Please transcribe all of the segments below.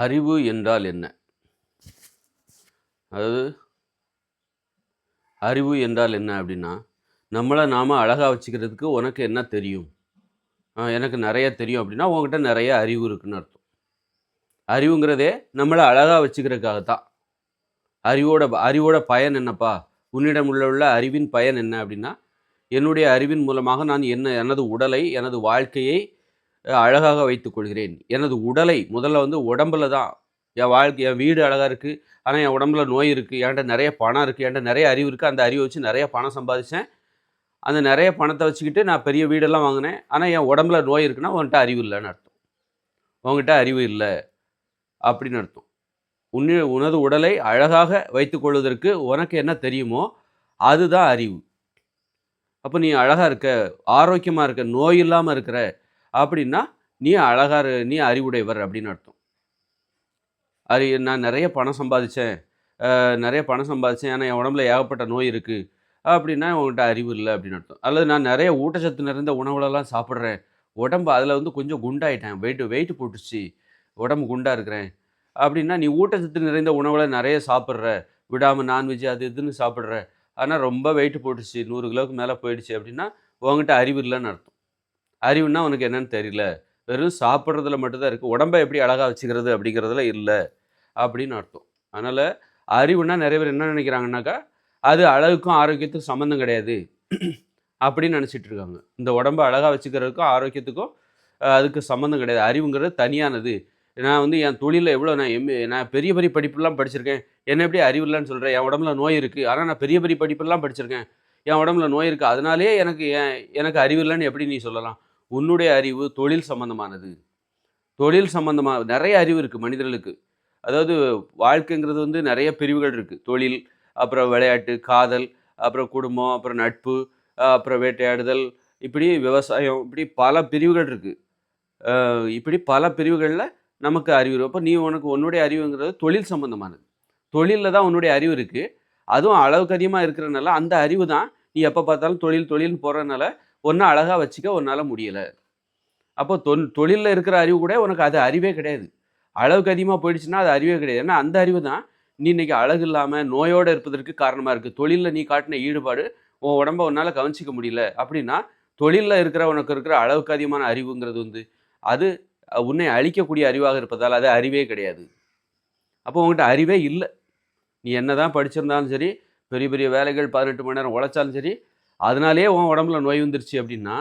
அறிவு என்றால் என்ன? அதாவது அறிவு என்றால் என்ன அப்படின்னா நம்மளை நாம் அழகாக வச்சுக்கிறதுக்கு உனக்கு என்ன தெரியும்? எனக்கு நிறைய தெரியும் அப்படின்னா உன்கிட்ட நிறைய அறிவு இருக்குன்னு அர்த்தம். அறிவுங்கிறதே நம்மளை அழகாக வச்சுக்கிறதுக்காக தான் அறிவோட அறிவோட பயன் என்னப்பா? உன்னிடம் உள்ள உள்ள அறிவின் பயன் என்ன அப்படின்னா என்னுடைய அறிவின் மூலமாக நான் என்ன எனது உடலை எனது வாழ்க்கையை அழகாக வைத்துக்கொள்கிறேன் எனது உடலை முதல்ல வந்து உடம்புல தான் என் வாழ்க்கை என் வீடு அழகாக இருக்குது ஆனால் என் உடம்புல நோய் இருக்குது என்கிட்ட நிறைய பணம் இருக்குது என்கிட்ட நிறைய அறிவு இருக்குது அந்த அறிவை வச்சு நிறைய பணம் சம்பாதிச்சேன். அந்த நிறைய பணத்தை வச்சுக்கிட்டு நான் பெரிய வீடெல்லாம் வாங்கினேன். ஆனால் என் உடம்புல நோய் இருக்குன்னா உன்கிட்ட அறிவு இல்லைன்னு அர்த்தம். உன்கிட்ட அறிவு இல்லை அப்படின்னு அர்த்தம். உன்னு உனது உடலை அழகாக வைத்துக்கொள்வதற்கு உனக்கு என்ன தெரியுமோ அதுதான் அறிவு. அப்போ நீ அழகாக இருக்க ஆரோக்கியமாக இருக்க நோய் இல்லாமல் இருக்கிற அப்படின்னா நீ அழகாரு நீ அறிவுடையவர் அப்படின்னு அர்த்தம். அறி நான் நிறைய பணம் சம்பாதிச்சேன். நிறைய பணம் சம்பாதிச்சேன். ஆனால் என் உடம்புல ஏகப்பட்ட நோய் இருக்குது அப்படின்னா உங்கள்கிட்ட அறிவு இல்லை அப்படின்னு அர்த்தம். அல்லது நான் நிறைய ஊட்டச்சத்து நிறைந்த உணவுகளெல்லாம் சாப்பிட்றேன். உடம்பு அதில் வந்து கொஞ்சம் குண்டாயிட்டேன். வெயிட் வெயிட் போட்டுச்சு உடம்பு குண்டாக இருக்கிறேன். அப்படின்னா நீ ஊட்டச்சத்து நிறைந்த உணவில் நிறைய சாப்பிட்ற. விடாமல் நான்வெஜ் அது இதுன்னு சாப்பிட்ற. ஆனால் ரொம்ப வெயிட் போட்டுச்சு நூறு கிலோவுக்கு மேலே போயிடுச்சு அப்படின்னா உங்ககிட்ட அறிவு இல்லைன்னு அர்த்தம். அறிவுன்னா உனக்கு என்னன்னு தெரியல. வெறும் சாப்பிட்றதுல மட்டும்தான் இருக்குது உடம்பை எப்படி அழகாக வச்சுக்கிறது அப்படிங்கிறதுல இல்லை. அப்படின்னு அர்த்தம். அதனால் அறிவுனா நிறைய பேர் என்ன நினைக்கிறாங்கன்னாக்கா அது அழகுக்கும் ஆரோக்கியத்துக்கும் சம்மந்தம் கிடையாது. அப்படின்னு நினச்சிட்டு இருக்காங்க. இந்த உடம்பை அழகாக வச்சுக்கிறதுக்கும் ஆரோக்கியத்துக்கும் அதுக்கு சம்மந்தம் கிடையாது. அறிவுங்கிறது தனியானது. நான் வந்து என் தொழிலில் எவ்வளோ நான் எம் நான் பெரிய பெரிய படிப்புலாம் படிச்சிருக்கேன். என்ன எப்படி அறிவு இல்லைன்னு சொல்கிறேன் என் உடம்புல நோய் இருக்குது ஆனால் நான் பெரிய பெரிய படிப்பெல்லாம் படிச்சிருக்கேன். என் உடம்புல நோய் இருக்குது அதனாலே எனக்கு ஏன் எனக்கு அறிவு இல்லைன்னு எப்படி நீ சொல்லலாம்? உன்னுடைய அறிவு தொழில் சம்பந்தமானது. தொழில் சம்பந்தமாக நிறைய அறிவு இருக்குது மனிதர்களுக்கு. அதாவது வாழ்க்கைங்கிறது வந்து நிறைய பிரிவுகள் இருக்குது தொழில் அப்புறம் விளையாட்டு காதல் அப்புறம் குடும்பம் அப்புறம் நட்பு அப்புறம் வேட்டையாடுதல் இப்படி விவசாயம் இப்படி பல பிரிவுகள் இருக்குது இப்படி பல பிரிவுகளில் நமக்கு அறிவு இருக்கும் அப்போ நீ உனக்கு உன்னுடைய அறிவுங்கிறது தொழில் சம்பந்தமானது. தொழிலில் தான் உன்னுடைய அறிவு இருக்குது அதுவும் அளவுக்கு அதிகமாக இருக்கிறனால அந்த அறிவு தான் நீ எப்போ பார்த்தாலும் தொழில் தொழில்னு போகிறதுனால ஒன்றை அழகாக வச்சுக்க உன்னால் முடியலை. அப்போ தொன் தொழிலில் இருக்கிற அறிவு கூட உனக்கு அது அறிவே கிடையாது. அளவுக்கு அதிகமாக போயிடுச்சுன்னா அது அறிவே கிடையாது. ஏன்னா அந்த அறிவு தான் நீ இன்னைக்கு அழகு இல்லாமல் நோயோடு இருப்பதற்கு காரணமாக இருக்குது தொழிலில் நீ காட்டின ஈடுபாடு உன் உடம்ப உன்னால் கவனிச்சிக்க முடியல. அப்படின்னா தொழிலில் இருக்கிற உனக்கு இருக்கிற அளவுக்கு அதிகமான அறிவுங்கிறது வந்து அது உன்னை அழிக்கக்கூடிய அறிவாக இருப்பதால் அது அறிவே கிடையாது. அப்போ உங்கள்கிட்ட அறிவே இல்லை. நீ என்ன தான் படிச்சிருந்தாலும் சரி பெரிய பெரிய வேலைகள் பதினெட்டு மணி நேரம் உழைச்சாலும் சரி அதனாலே உன் உடம்புல நோய் வந்துருச்சு அப்படின்னா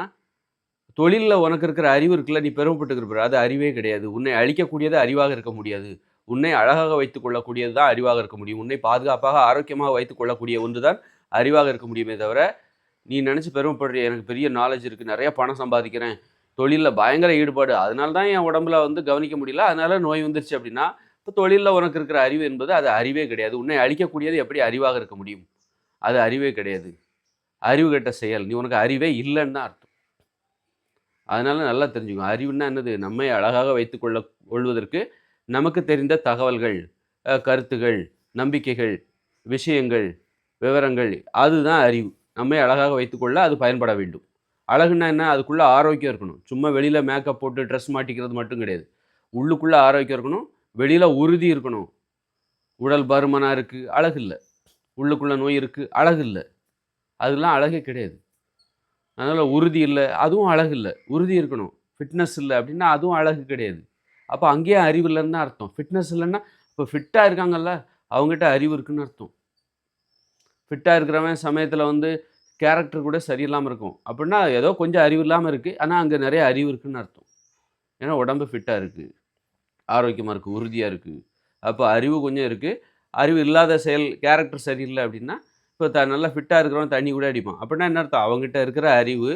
தொழிலில் உனக்கு இருக்கிற அறிவு இருக்குல்ல நீ பெருமைப்பட்டுக்கிற அது அறிவே கிடையாது. உன்னை அழிக்கக்கூடியது அறிவாக இருக்க முடியாது. உன்னை அழகாக வைத்துக் கொள்ளக்கூடியது தான் அறிவாக இருக்க முடியும். உன்னை பாதுகாப்பாக ஆரோக்கியமாக வைத்துக் கொள்ளக்கூடிய ஒன்று தான் அறிவாக இருக்க முடியுமே தவிர நீ நினச்சி பெருமைப்படுற எனக்கு பெரிய நாலேஜ் இருக்குது நிறைய பணம் சம்பாதிக்கிறேன் தொழிலில் பயங்கர ஈடுபாடு அதனால தான் என் உடம்புல வந்து கவனிக்க முடியல. அதனால நோய் வந்துருச்சு அப்படின்னா இப்போ தொழிலில் உனக்கு இருக்கிற அறிவு என்பது அது அறிவே கிடையாது. உன்னை அழிக்கக்கூடியது எப்படி அறிவாக இருக்க முடியும்? அது அறிவே கிடையாது. அறிவு கெட்ட செயல். நீ உனக்கு அறிவே இல்லைன்னு தான் அர்த்தம். அதனால நல்லா தெரிஞ்சுக்கணும் அறிவுன்னா என்னது? நம்மை அழகாக வைத்து கொள்ள கொள்வதற்கு நமக்கு தெரிந்த தகவல்கள் கருத்துகள் நம்பிக்கைகள் விஷயங்கள் விவரங்கள் அதுதான் அறிவு. நம்மை அழகாக வைத்துக்கொள்ள அது பயன்பட வேண்டும். அழகுன்னா என்ன? அதுக்குள்ளே ஆரோக்கியம் இருக்கணும். சும்மா வெளியில் மேக்கப் போட்டு ட்ரெஸ் மாட்டிக்கிறது மட்டும் கிடையாது. உள்ளுக்குள்ளே ஆரோக்கியம் இருக்கணும். வெளியில் உறுதி இருக்கணும். உடல் பருமனாக இருக்குது அழகு இல்லை. உள்ளுக்குள்ளே நோய் இருக்குது அழகு இல்லை. அதெல்லாம் அழகே கிடையாது. அதனால் உறுதி இல்லை அதுவும் அழகு இல்லை. உறுதி இருக்கணும். ஃபிட்னஸ் இல்லை அப்படின்னா அதுவும் அழகு கிடையாது. அப்போ அங்கேயே அறிவு இல்லைன்னு தான் அர்த்தம். ஃபிட்னஸ் இல்லைன்னா இப்போ ஃபிட்டாக இருக்காங்கல்ல அவங்ககிட்ட அறிவு இருக்குன்னு அர்த்தம். ஃபிட்டாக இருக்கிறவன் சமயத்தில் வந்து கேரக்டர் கூட சரியில்லாமல் இருக்கும். அப்படின்னா ஏதோ கொஞ்சம் அறிவு இல்லாமல் இருக்குது ஆனால் அங்கே நிறைய அறிவு இருக்குன்னு அர்த்தம். ஏன்னா உடம்பு ஃபிட்டாக இருக்குது ஆரோக்கியமாக இருக்குது உறுதியாக இருக்குது அப்போ அறிவு கொஞ்சம் இருக்குது அறிவு இல்லாத செயல் கேரக்டர் சரியில்லை அப்படின்னா இப்போ த நல்லா ஃபிட்டாக இருக்கிறவன் தண்ணி கூட அடிப்பான். அப்படின்னா என்ன அர்த்தம்? அவங்ககிட்ட இருக்கிற அறிவு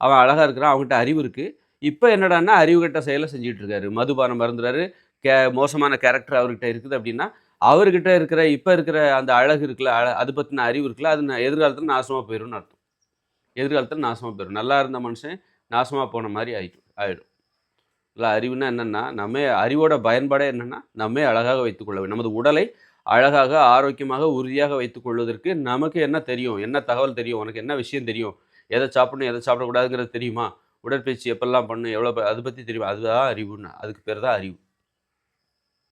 அவன் அழகாக இருக்கிறான் அவங்ககிட்ட அறிவு இருக்குது இப்போ என்னடான்னா அறிவு கட்ட செயலை செஞ்சுட்டு இருக்காரு. மதுபானம் மறந்துறாரு கே மோசமான கேரக்டர் அவர்கிட்ட இருக்குது அப்படின்னா அவர்கிட்ட இருக்கிற இப்போ இருக்கிற அந்த அழகு இருக்குல்ல அழ அது பற்றின அறிவு இருக்குல்ல அது எதிர்காலத்தில் நாசமாக போயிடும்னு அர்த்தம். எதிர்காலத்தில் நாசமாக போயிடும் நல்லா இருந்த மனுஷன் நாசமாக போன மாதிரி ஆயிடும் ஆயிடும். இல்லை அறிவுனா என்னென்னா நம்ம அறிவோட பயன்பாடே என்னென்னா நம்ம அழகாக வைத்துக்கொள்ள வேண்டும். நமது உடலை அழகாக ஆரோக்கியமாக உறுதியாக வைத்துக் கொள்வதற்கு நமக்கு என்ன தெரியும்? என்ன தகவல் தெரியும்? உனக்கு என்ன விஷயம் தெரியும்? எதை சாப்பிடணும் எதை சாப்பிடக்கூடாதுங்கிறது தெரியுமா? உடற்பயிற்சி எப்பெல்லாம் பண்ணணும்? எவ்வளோ அதை பற்றி தெரியுமா? அதுதான் அறிவுன்னு அதுக்கு பேர் தான் அறிவு.